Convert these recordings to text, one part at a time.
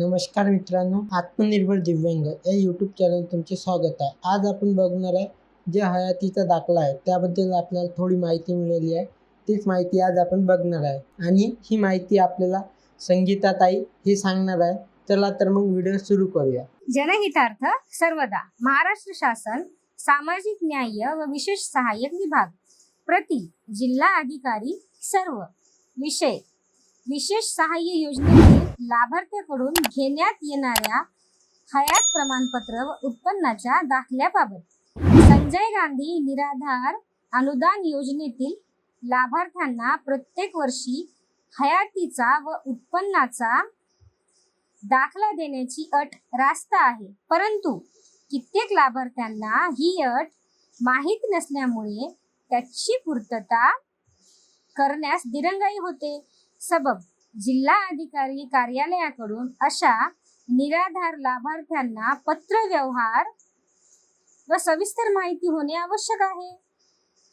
नमस्कार मित्रांनो आत्मनिर्भर दिव्यांग या यूट्यूब चॅनल तुमचे स्वागत आहे. आज आपण बघणार आहे जे हयातीचा दाखला आहे त्याबद्दल आपल्याला थोडी माहिती मिळाली आहे. तीच माहिती आज आपण बघणार आहे. आणि ही माहिती आपल्याला संगीताताई हे सांगणार आहे. चला तर मग व्हिडिओ सुरू करूया. जनहितार्थ सर्वदा महाराष्ट्र शासन सामाजिक न्याय व विशेष सहाय्यक विभाग. प्रति जिल्हा अधिकारी सर्व. विषय विशेष सहाय्य योजनेतील लाभार्थ्याकडून घेण्यात येणाऱ्या हयात प्रमाणपत्र व उत्पन्नाच्या दाखल्याबाबत संजय गांधी निराधार अनुदान योजनेतील लाभार्थ्यांना प्रत्येक वर्षी हयातीचा व उत्पन्नाचा दाखला देण्याची अट रास्त आहे. परंतु कित्येक लाभार्थ्यांना ही अट माहीत नसल्यामुळे त्याची पूर्तता करण्यास दिरंगाई होते. सबब. जिल्हा अधिकारी कार्यालयाकडून अशा निराधार लाभार्थ्यांना पत्र व्यवहार व सविस्तर माहिती होणे आवश्यक आहे.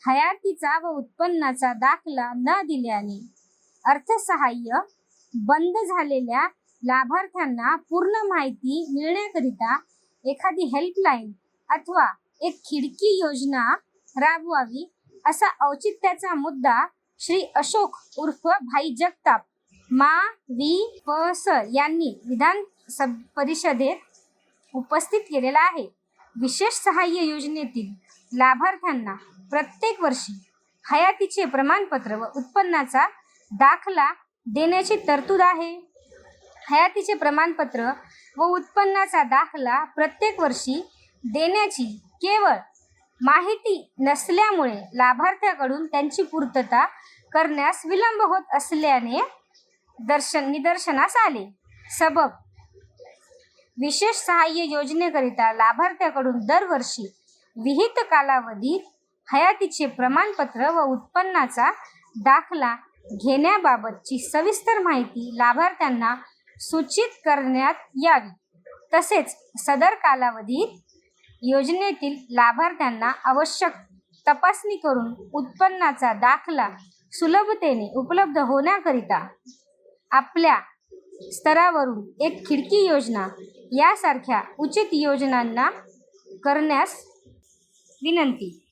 हयातीचा व उत्पन्नाचा दाखला न दिल्याने अर्थसहाय्य बंद झालेल्या लाभार्थ्यांना पूर्ण माहिती मिळण्याकरिता एखादी हेल्पलाईन अथवा एक खिडकी योजना राबवावी असा औचित्याचा मुद्दा श्री अशोक उर्फ भाई जगताप मा वि प स यांनी विधान सब परिषदेत उपस्थित केलेला आहे. विशेष सहाय्य योजनेतील लाभार्थ्यांना प्रत्येक वर्षी हयातीचे प्रमाणपत्र व उत्पन्नाचा दाखला देण्याची तरतूद आहे. हयातीचे प्रमाणपत्र व उत्पन्नाचा दाखला प्रत्येक वर्षी देण्याची केवळ माहिती नसल्यामुळे लाभार्थ्याकडून त्यांची पूर्तता करण्यास विलंब होत असल्याने दर्शन निदर्शनास आले. सबब विशेष सहाय्य योजनेकरिता लाभार्थ्याकडून दरवर्षी विहित कालावधीत हयातीचे प्रमाणपत्र व उत्पन्नाचा दाखला घेण्याबाबतची सविस्तर माहिती लाभार्थ्यांना सूचित करण्यात यावी. तसेच सदर कालावधीत योजनेतील लाभार्थ्यांना आवश्यक तपासणी करून उत्पन्नाचा दाखला सुलभतेने उपलब्ध होण्याकरिता आपल्या स्तरावरून एक खिडकी योजना यासारख्या उचित योजनांना करण्यास विनंती.